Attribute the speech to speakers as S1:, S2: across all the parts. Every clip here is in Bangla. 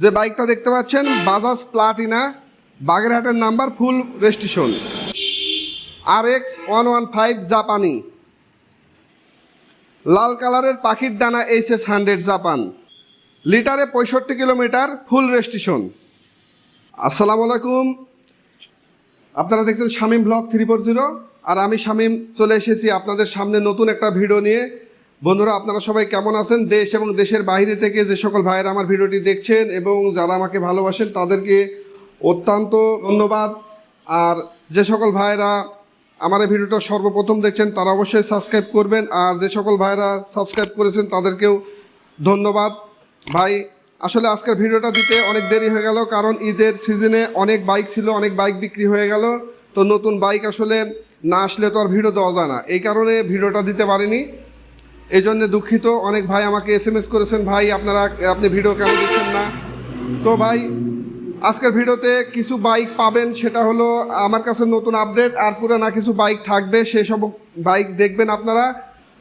S1: যে বাইকটা দেখতে পাচ্ছেন বাজাজ প্লাটিনা বাগেরহাটের number full registration R X one one five জাপানি লাল কালারের পাখির ডানা এইচ এস হান্ড্রেড জাপান লিটারে পঁয়ষট্টি কিলোমিটার ফুল রেজিস্ট্রেশন আসসালামু আলাইকুম। আপনারা দেখতেন Shamim block three four zero. আর আমি শামীম চলে এসেছি আপনাদের সামনে নতুন একটা ভিডিও নিয়ে। বন্ধুরা, আপনারা সবাই কেমন আছেন? দেশ এবং দেশের বাইরে থেকে যে সকল ভাইয়েরা আমার ভিডিওটি দেখছেন এবং যারা আমাকে ভালোবাসেন, তাদেরকে অত্যন্ত ধন্যবাদ। আর যে সকল ভাইয়েরা আমার এই ভিডিওটা সর্বপ্রথম দেখছেন, তারা অবশ্যই সাবস্ক্রাইব করবেন। আর যে সকল ভাইয়েরা সাবস্ক্রাইব করেছেন, তাদেরকেও ধন্যবাদ। ভাই, আসলে আজকের ভিডিওটা দিতে অনেক দেরি হয়ে গেল, কারণ ঈদের সিজনে অনেক বাইক ছিল, অনেক বাইক বিক্রি হয়ে গেল। তো নতুন বাইক আসলে না আসলে তো আর ভিডিও দেওয়া যায় না। এই কারণে ভিডিওটা দিতে পারিনি। এই জন্য দুঃখিত। অনেক ভাই আমাকে এস এম এস করেছেন, ভাই, আপনারা, আপনি ভিডিও কেন দিচ্ছেন না? তো ভাই, আজকের ভিডিওতে কিছু বাইক পাবেন, সেটা হলো আমার কাছে নতুন আপডেট আর পুরানা কিছু বাইক থাকবে সেসব বাইক দেখবেন আপনারা।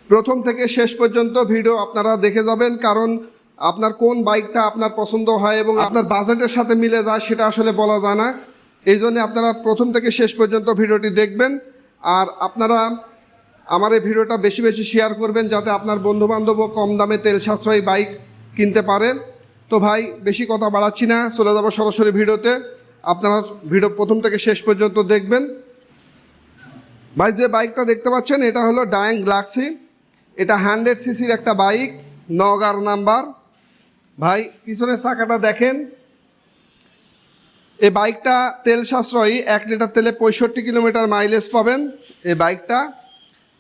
S1: প্রথম থেকে শেষ পর্যন্ত ভিডিও আপনারা দেখে যাবেন, কারণ আপনার কোন বাইকটা আপনার পছন্দ হয় এবং আপনার বাজেটের সাথে মিলে যায়, সেটা আসলে বলা যায় না। এই জন্য আপনারা প্রথম থেকে শেষ পর্যন্ত ভিডিওটি দেখবেন, আর আপনারা আমার এই ভিডিওটা বেশি বেশি শেয়ার করবেন যাতে আপনার বন্ধুবান্ধবও কম দামে তেল সাশ্রয়ী বাইক কিনতে পারেন। তো ভাই, বেশি কথা বাড়াচ্ছি না, চলে যাব সরাসরি ভিডিওতে। আপনারা ভিডিও প্রথম থেকে শেষ পর্যন্ত দেখবেন। ভাই, যে বাইকটা দেখতে পাচ্ছেন, এটা হলো ডায়াং গ্লাক্সি এটা হান্ড্রেড সিসির একটা বাইক নগার নাম্বার। ভাই, পিছনের চাকাটা দেখেন। এই বাইকটা তেল সাশ্রয়ী, এক লিটার তেলে পঁয়ষট্টি কিলোমিটার মাইলেজ পাবেন। এই বাইকটা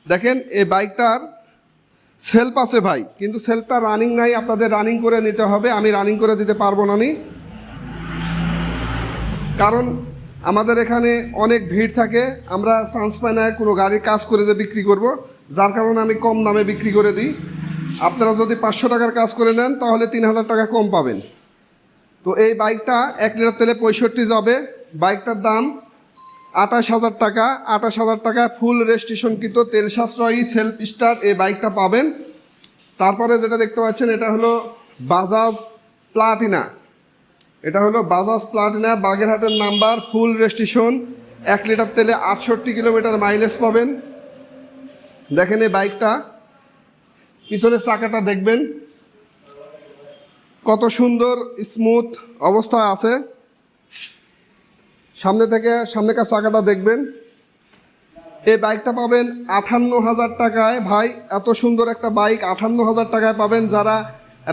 S1: দেখেন, এই বাইকটার সেলফ আছে ভাই, কিন্তু সেলফটা রানিং নাই, আপনাদের রানিং করে নিতে হবে, আমি রানিং করে দিতে পারব না নি। কারণ আমাদের এখানে অনেক ভিড় থাকে, আমরা চান্স পাই না, কোনো গাড়ির কাজ করে যে বিক্রি করব, যার কারণে আমি কম দামে বিক্রি করে দিই। আপনারা যদি পাঁচশো টাকার কাজ করে নেন, তাহলে তিন হাজার টাকা কম পাবেন। তো এই বাইকটা এক লিটার তেলে পঁয়ষট্টি যাবে, বাইকটার দাম আঠাশ হাজার টাকা, আঠাশ হাজার টাকা ফুল রেজিস্ট্রেশন কিন্তু তেল সাশ্রয়ী সেলফ স্টার্ট এই বাইকটা পাবেন। তারপরে যেটা দেখতে পাচ্ছেন, এটা হলো বাজাজ প্লাটিনা এটা হলো বাজাজ প্লাটিনা বাগেরহাটের নাম্বার ফুল রেজিস্ট্রেশন এক লিটার তেলে আটষট্টি কিলোমিটার মাইলেজ পাবেন। দেখেন এই বাইকটা পিছনের চাকাটা দেখবেন। কত সুন্দর স্মুথ অবস্থায় আছে। সামনে থেকে সামনেকার চাকাটা দেখবেন? এই বাইকটা পাবেন আটান্ন হাজার টাকায়। ভাই, এত সুন্দর একটা বাইক আটান্ন হাজার টাকায় পাবেন। যারা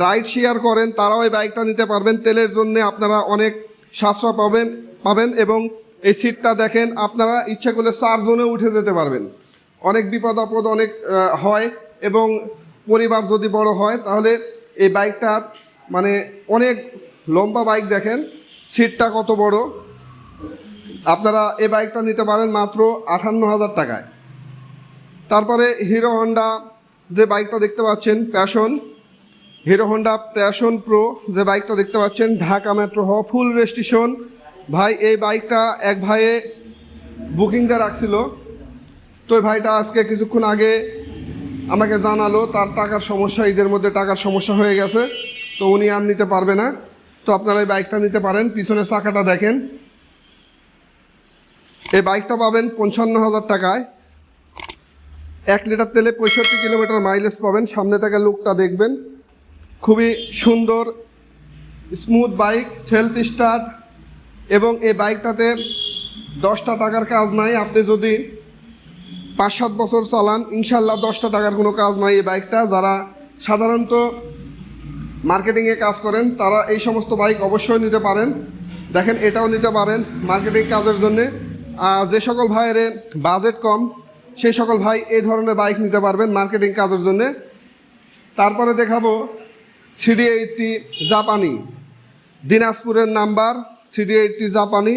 S1: রাইড শেয়ার করেন, তারাও এই বাইকটা নিতে পারবেন। তেলের জন্য আপনারা অনেক সাশ্রয় পাবেন পাবেন এবং এই সিটটা দেখেন, আপনারা ইচ্ছা করলে চার জনে উঠে যেতে পারবেন। অনেক বিপদ আপদ অনেক হয় এবং পরিবার যদি বড় হয়, তাহলে এই বাইকটা মানে অনেক লম্বা বাইক দেখেন, সিটটা কত বড়। আপনারা এই বাইকটা নিতে পারেন মাত্র আটান্ন হাজার টাকায়। তারপরে হিরো হন্ডা যে বাইকটা দেখতে পাচ্ছেন, passion. Hero Honda Passion Pro যে বাইকটা দেখতে পাচ্ছেন, ঢাকা মেট্রো হ ফুল রেজিস্ট্রেশন ভাই, এই বাইকটা এক ভাইয়ে বুকিং দিয়ে রাখছিল। তো ভাইটা আজকে কিছুক্ষণ আগে আমাকে জানালো, তার টাকার সমস্যা, ঈদের মধ্যে টাকার সমস্যা হয়ে গেছে। তো উনি আর নিতে পারবে না। তো আপনারা এই বাইকটা নিতে পারেন। পিছনের চাকাটা দেখেন। এই বাইকটা পাবেন পঞ্চান্ন হাজার টাকায়। এক লিটার তেলে পঁয়ষট্টি কিলোমিটার মাইলেজ পাবেন। সামনে থেকে লুকটা দেখবেন। খুবই সুন্দর স্মুথ বাইক সেলফ স্টার্ট এবং এই বাইকটাতে দশটা টাকার কাজ নাই। আপনি যদি পাঁচ সাত বছর চালান ইনশাল্লাহ দশটা টাকার কোনো কাজ নাই এই বাইকটা। যারা সাধারণত মার্কেটিংয়ে কাজ করেন, তারা এই সমস্ত বাইক অবশ্যই নিতে পারেন। দেখেন, এটাও নিতে পারেন মার্কেটিং কাজের জন্যে। যে সকল ভাইয়ের বাজেট কম, সেই সকল ভাই এই ধরনের বাইক নিতে পারবেন মার্কেটিং কাজের জন্যে। তারপরে দেখাবো সিডি এইটটি জাপানি দিনাজপুরের নাম্বার সিডি এইটটি জাপানি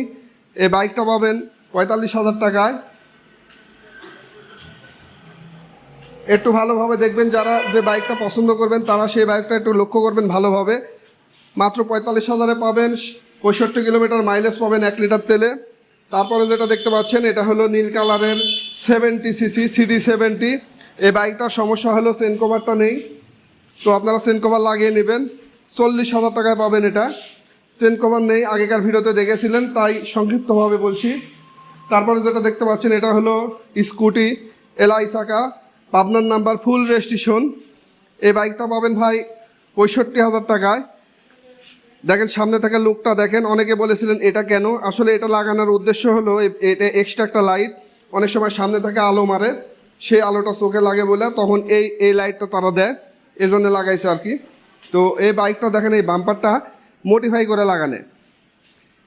S1: এই বাইকটা পাবেন পঁয়তাল্লিশ হাজার টাকায়। একটু ভালোভাবে দেখবেন যারা যে বাইকটা পছন্দ করবেন, তারা সেই বাইকটা একটু লক্ষ্য করবেন ভালোভাবে। মাত্র পঁয়তাল্লিশ হাজারে পাবেন, পঁয়ষট্টি কিলোমিটার মাইলেজ পাবেন এক লিটার তেলে। তারপরে যেটা দেখতে পাচ্ছেন, এটা হলো নীল কালারের সেভেন্টি সিসি সিডি সেভেন্টি এই বাইকটার সমস্যা হলো সেন কভারটা নেই। তো আপনারা সেন কভার লাগিয়ে নেবেন। চল্লিশ হাজার টাকায় পাবেন এটা। চেন কভার নেই, আগেকার ভিডিওতে দেখেছিলেন, তাই সংক্ষিপ্তভাবে বলছি। তারপরে যেটা দেখতে পাচ্ছেন, এটা হলো স্কুটি, এলআই চাকা, পাবনার নাম্বার ফুল রেজিস্ট্রেশন। এই বাইকটা পাবেন ভাই পঁয়ষট্টি হাজার টাকায়। দেখেন, সামনে থাকা লুকটা দেখেন, অনেকে বলেছিলেন, এটা কেন? আসলে এটা লাগানোর উদ্দেশ্য হলো এটা এক্সট্রা একটা লাইট অনেক সময় সামনে থেকে আলো মারে, সেই আলোটা চোখে লাগে বলে তখন এই এই লাইটটা তারা দেয়। এই জন্য লাগাইছে আর কি। তো এই বাইকটা দেখেন, এই বাম্পারটা মডিফাই করে লাগানে।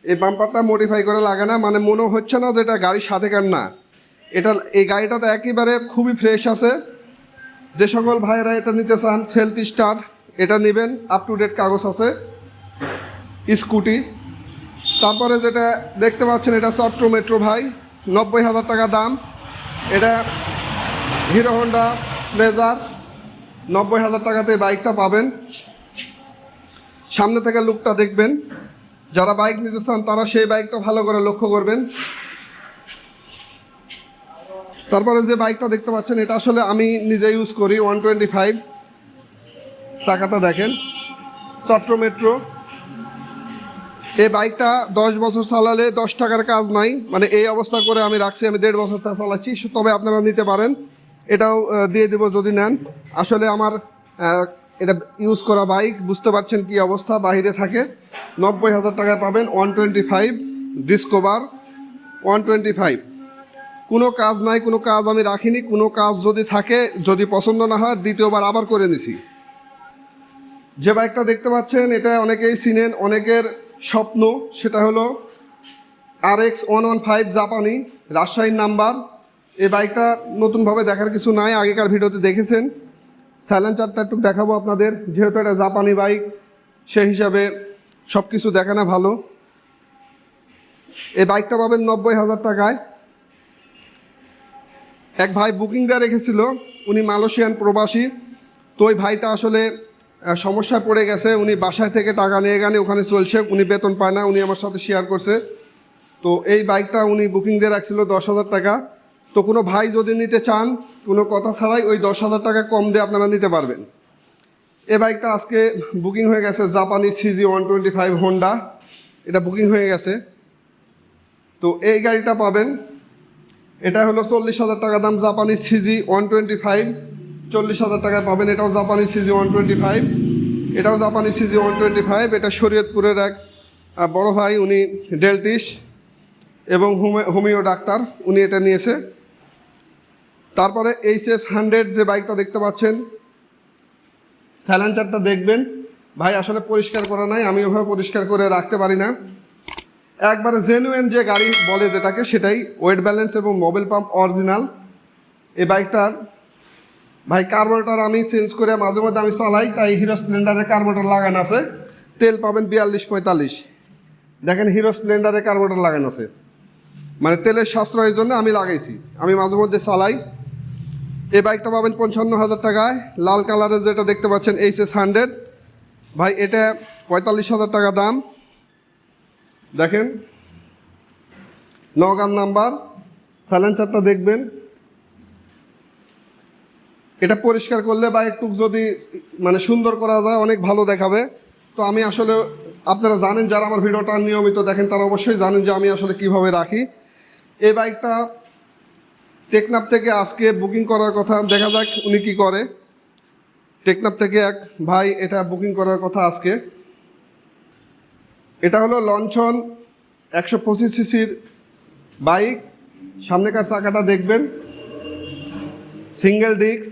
S1: এই বাম্পারটা মডিফাই করে লাগানো মানে মনে হচ্ছে না যে এটা গাড়ির সাথেকার না। এটা, এই গাড়িটা তো একেবারে খুবই ফ্রেশ আছে। যে সকল ভাইয়েরা এটা নিতে চান সেলফ স্টার্ট এটা নেবেন আপ টু ডেট কাগজ আছে। স্কুটি। তারপরে যেটা দেখতে পাচ্ছেন, এটা চট্র মেট্রো ভাই, নব্বই হাজার টাকা দাম। এটা হিরো হন্ডা প্লেজার নব্বই হাজার টাকাতে বাইকটা পাবেন। সামনে থেকে লুকটা দেখবেন। যারা বাইক নিতে চান, তারা সেই বাইকটা ভালো করে লক্ষ্য করবেন। তারপরে যে বাইকটা দেখতে পাচ্ছেন, এটা আসলে আমি নিজে ইউজ করি ওয়ান টোয়েন্টি ফাইভ চাকাটা দেখেন চট্র মেট্রো। এই বাইকটা দশ বছর চালালে দশ টাকার কাজ নাই। মানে এই অবস্থা করে আমি রাখছি, আমি দেড় বছর তা চালাচ্ছি, তবে আপনারা নিতে পারেন। এটাও দিয়ে দেবো যদি নেন। আসলে আমার এটা ইউজ করা বাইক, বুঝতে পারছেন কি অবস্থা, বাইরে থাকে। নব্বই হাজার টাকায় পাবেন one twenty five Discover, one twenty five. কোনো কাজ নাই, কোনো কাজ আমি রাখিনি, কোনো কাজ যদি থাকে, যদি পছন্দ না হয়, দ্বিতীয়বার আবার করে নিছি। যে বাইকটা দেখতে পাচ্ছেন, এটা অনেকেই চিনেন, অনেকের স্বপ্ন, সেটা হলো আর এক্স ওয়ান ওয়ান ফাইভ জাপানি, রাজশাহীর নাম্বার। এই বাইকটা নতুনভাবে দেখার কিছু নাই, আগেকার ভিডিওতে দেখেছেন। সাইলেন্সারটা একটু দেখাবো আপনাদের, যেহেতু এটা জাপানি বাইক সেই হিসাবে সব কিছু দেখানো ভালো। এই বাইকটা পাবেন নব্বই হাজার টাকায়। এক ভাই বুকিং দেওয়া রেখেছিল, উনি মালয়েশিয়ান প্রবাসী। তো ওই ভাইটা আসলে সমস্যায় পড়ে গেছে, উনি বাসায় থেকে টাকা নিয়ে গানে ওখানে চলছে, উনি বেতন পায় না, উনি আমার সাথে শেয়ার করছে। তো এই বাইকটা উনি বুকিং দিয়ে রাখছিল দশ হাজার টাকা। তো কোনো ভাই যদি নিতে চান, কোনো কথা ছাড়াই ওই দশ হাজার টাকা কম দিয়ে আপনারা নিতে পারবেন। এই বাইকটা আজকে বুকিং হয়ে গেছে জাপানি CG one twenty five Honda এটা বুকিং হয়ে গেছে। তো এই গাড়িটা পাবেন। এটা হলো চল্লিশ হাজার টাকা দাম জাপানি সিজি ওয়ান টোয়েন্টি ফাইভ চল্লিশ হাজার টাকায় পাবেন। এটাও জাপানি সিজি ওয়ান টোয়েন্টি ফাইভ। এটাও জাপানি সিজি ওয়ান টোয়েন্টি ফাইভ। এটা শরীয়তপুরের এক বড় ভাই, উনি ডেলটিস এবং হোমে, হোমিও ডাক্তার। উনি এটা নিয়েছে। তারপরে এইচ এস হান্ড্রেড যে বাইকটা দেখতে পাচ্ছেন, স্যালেঞ্চারটা দেখবেন। ভাই, আসলে পরিষ্কার করা নাই, আমি ওভাবে পরিষ্কার করে রাখতে পারি না। একবারে জেনুয়েন যে গাড়ি বলে যেটাকে, সেটাই ওয়েট ব্যালেন্স এবং মোবাইল পাম্প অরিজিনাল। এই বাইকটার ভাই কার্বোরেটর আমি চেঞ্জ করে মাঝে মধ্যে আমি চালাই, তাই হিরো স্প্লেন্ডারে কার্বোরেটর লাগানো আছে। তেল পাবেন বিয়াল্লিশ পঁয়তাল্লিশ। দেখেন হিরো স্প্লেন্ডারে কার্বোরেটর লাগানো আছে। মানে তেলের সাশ্রয়ের জন্য আমি লাগাইছি। আমি মাঝে মধ্যে চালাই। এই বাইকটা পাবেন পঞ্চান্ন হাজার টাকায়। লাল কালারের যেটা দেখতে পাচ্ছেন এইচ এস হান্ড্রেড ভাই, এটা পঁয়তাল্লিশ হাজার টাকা দাম। দেখেন, নগান নাম্বার সাইলেন্সারটা দেখবেন। এটা পরিষ্কার করলে বা একটু যদি মানে সুন্দর করা যায়, অনেক ভালো দেখাবে। তো আমি আসলে, আপনারা জানেন যারা আমার ভিডিওটা নিয়মিত দেখেন, তারা অবশ্যই জানেন যে আমি আসলে কীভাবে রাখি। এই বাইকটা টেকনাপ থেকে আজকে বুকিং করার কথা, দেখা যাক উনি কি করে। টেকনাপ থেকে এক ভাই এটা বুকিং করার কথা আজকে। এটা হলো লঞ্চন একশো পঁচিশ সিসির বাইক। সামনেকার চাকাটা দেখবেন। Single disc.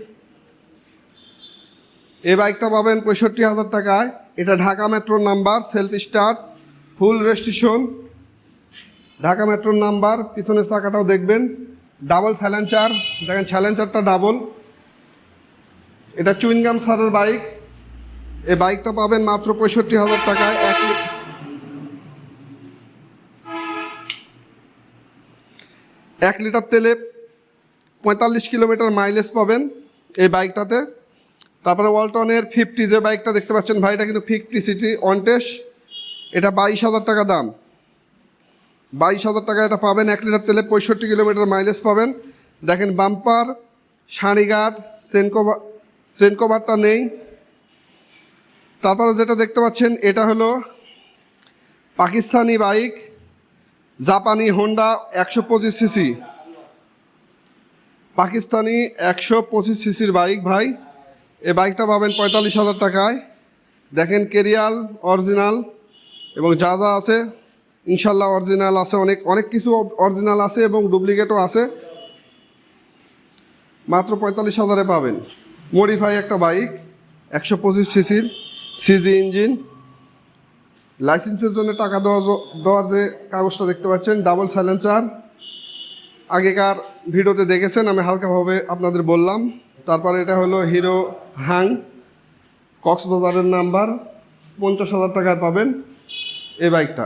S1: এই বাইকটা পাবেন পঁয়ষট্টি হাজার টাকায়। এটা ঢাকা মেট্রোর number self start full registration Dhaka মেট্রোর নাম্বার, পিছনের চাকাটাও দেখবেন। ডাবল স্যালেঞ্চার দেখেন স্যালেঞ্চারটা ডাবল এটা চুইনগাম সারের বাইক। এই বাইকটা পাবেন মাত্র পঁয়ষট্টি হাজার টাকায়। এক এক লিটার তেলে পঁয়তাল্লিশ কিলোমিটার মাইলেজ পাবেন এই বাইকটাতে। তারপরে ওয়ালটনের ফিফটি যে বাইকটা দেখতে পাচ্ছেন ভাইটা কিন্তু ফিফটি সিটি অনটেস এটা বাইশ হাজার টাকা দাম। বাইশ হাজার টাকা এটা পাবেন, এক লিটার তেলে পঁয়ষট্টি কিলোমিটার মাইলেজ পাবেন। দেখেন বাম্পার সাঁড়িঘাট চেনকোভার চেনকোভারটা নেই। তারপরে যেটা দেখতে পাচ্ছেন, এটা হলো পাকিস্তানি বাইক, জাপানি হোন্ডা একশো পঁচিশ সিসি পাকিস্তানি একশো পঁচিশ সিসির বাইক ভাই। এই বাইকটা পাবেন পঁয়তাল্লিশ হাজার টাকায়। দেখেন কেরিয়াল, অরিজিনাল এবং যা যা আছে, ইনশাল্লাহ অরিজিনাল আছে, অনেক অনেক কিছু অরিজিনাল আছে এবং ডুপ্লিকেটও আছে। মাত্র পঁয়তাল্লিশ হাজারে পাবেন। মডিফাই একটা বাইক, একশো পঁচিশ সিসির সিজি ইঞ্জিন। লাইসেন্সের জন্য টাকা দেওয়া দেওয়ার যে কাগজটা দেখতে পাচ্ছেন, ডাবল সাইলেন্সার। আগেকার ভিডিওতে দেখেছেন, আমি হালকাভাবে আপনাদের বললাম। তারপরে এটা হলো হিরো হাং, কক্সবাজারের নাম্বার পঞ্চাশ হাজার টাকায় পাবেন এই বাইকটা।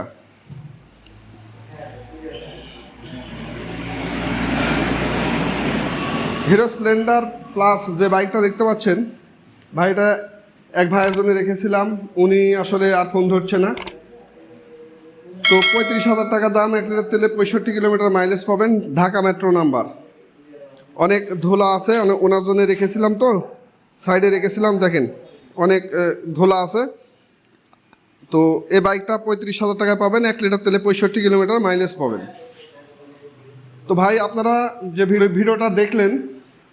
S1: হিরো স্প্লেন্ডার প্লাস যে বাইকটা দেখতে পাচ্ছেন, ভাইটা এক ভাইয়ের জন্য রেখেছিলাম, উনি আসলে আর ফোন ধরছে না। তো পঁয়ত্রিশ হাজার টাকা দাম, এক লিটার তেলে পঁয়ষট্টি কিলোমিটার মাইলেজ পাবেন, ঢাকা মেট্রো নাম্বার অনেক ধুলা আছে ওনার জন্য রেখেছিলাম তো সাইডে রেখেছিলাম, দেখেন অনেক ধোলা আছে। তো এই বাইকটা পঁয়ত্রিশ হাজার টাকায় পাবেন, এক লিটার তেলে পঁয়ষট্টি কিলোমিটার মাইলেজ পাবেন। তো ভাই, আপনারা যে ভিডিও ভিডিওটা দেখলেন,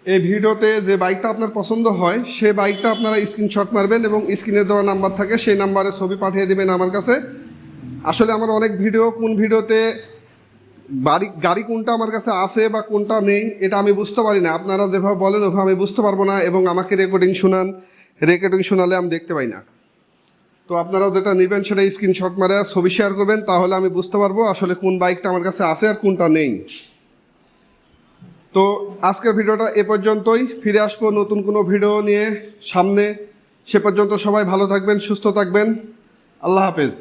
S1: এই ভিডিওতে যে বাইকটা আপনার পছন্দ হয়, সে বাইকটা আপনারা স্ক্রিনশট মারবেন এবং স্ক্রিনে দেওয়া নাম্বার থাকে, সেই নাম্বারে ছবি পাঠিয়ে দেবেন আমার কাছে। আসলে আমার অনেক ভিডিও, কোন ভিডিওতে বাড়ি, গাড়ি কোনটা আমার কাছে আছে বা কোনটা নেই, এটা আমি বুঝতে পারি না। আপনারা যেভাবে বলেন, ওভাবে আমি বুঝতে পারব না এবং আমাকে রেকর্ডিং শোনান। রেকর্ডিং শোনালে আমি দেখতে পাই না। তো আপনারা যেটা নেবেন সেটা স্ক্রিনশট মারে, ছবি শেয়ার করবেন, তাহলে আমি বুঝতে পারব আসলে কোন বাইকটা আমার কাছে আছে আর কোনটা নেই। তো আজকের ভিডিওটা এ পর্যন্তই। ফিরে আসব নতুন কোনো ভিডিও নিয়ে সামনে। সে পর্যন্ত সবাই ভালো থাকবেন, সুস্থ থাকবেন। আল্লাহ হাফেজ।